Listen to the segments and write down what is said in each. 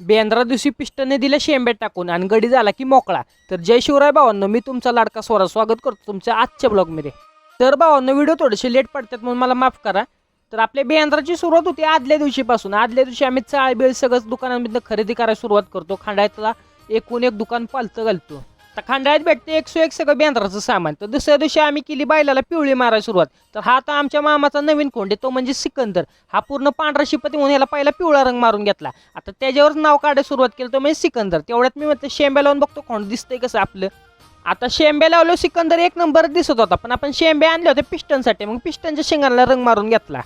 बेंद्रा दिवशी पिष्टने दिल्या शेंब्या टाकून आणि गडी झाला की मोकळा. तर जय शिवराय भावांनो मी तुमचा लाडका स्वरा स्वागत करतो तुमच्या आजच्या ब्लॉगमध्ये. तर भावांनो व्हिडिओ थोडेसे लेट पडतात म्हणून मला माफ करा. तर आपल्या बेंद्राची सुरुवात होती आदल्या दिवशीपासून. आदल्या दिवशी आम्ही चाळबेळ सगळंच दुकानांमधनं खरेदी करायला सुरुवात करतो. खांडायतला एकूण एक दुकान पालतं घालतो. तर खांडाळ्यात भेटते एकशे एक सगळं बेंद्राचं सामान. तर दुसऱ्या दिवशी आम्ही केली बैलाला पिवळी मारायला सुरुवात. तर हा आता आमच्या मामाचा नवीन कोंड आहे तो म्हणजे सिकंदर. हा पूर्ण पांढरा शिपती म्हणून याला पहिला पिवळा रंग मारून घेतला. आता त्याच्यावरच नाव काढायला सुरुवात केली तो म्हणजे सिकंदर. तेवढ्यात मी म्हटलं शेंब्या लावून बघतो कोण दिसतंय कसं आपलं. आता शेंब्या लावलो सिकंदर एक नंबर दिसत होता पण आपण शेंब्या आणल्या होत्या पिस्टनसाठी मग पिस्टनच्या शेंगाला रंग मारून घेतला.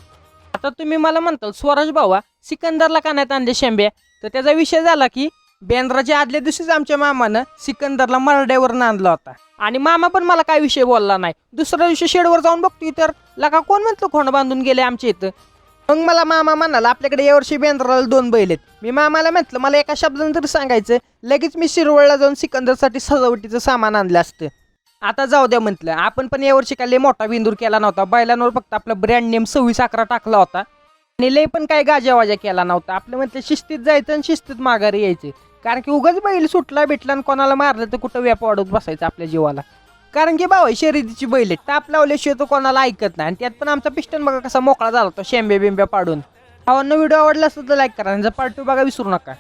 आता तुम्ही मला म्हणताल स्वराज भावा सिकंदरला का नाहीत आणले शेंब्या? तर त्याचा विषय झाला की बेंद्राच्या आदल्या दिवशीच आमच्या मामानं सिकंदरला मरड्यावर आणला होता. आणि मामा पण मला काय विषय बोलला नाही. दुसऱ्या दिवशी शेडवर जाऊन बघतोय तर लका कोण म्हणतो खोंड बांधून गेले आमच्या इथं? मग मला मामा म्हणाला आपल्याकडे यावर्षी बेंद्राला दोन बैल आहेत. मी मामाला म्हटलं मला एका शब्दानं तरी सांगायचं लगेच मी शिरवळला जाऊन सिकंदरसाठी सजावटीचं सामान आणलं असतं. आता जाऊ द्या म्हटलं आपण पण यावर्षी काय लय मोठा बिंदूर केला नव्हता. बैलांवर फक्त आपला ब्रँड नेम सव्वीस अकरा टाकला होता. आणि लय पण काय गाजावाजा केला नव्हता. आपलं म्हटलं शिस्तीत जायचं आणि शिस्तीत माघारी यायचं. कारण की उगाच बैल सुटला भेटला आणि कोणाला मारलं तर कुठं व्याप वाढवत बसायचं आपल्या जीवाला. कारण की भाऊ शर्यतीची बैल आहेत. टाप लावल्याशिवाय तो कोणाला ऐकत नाही. आणि त्यात पण आमचा पिस्टन बघा कसा मोकळा झाला होता शेंब्या बिंब्या पाडून. भावांना व्हिडिओ आवडला असेल तर लाईक करा आणि जर पार्ट टू बघा विसरू नका.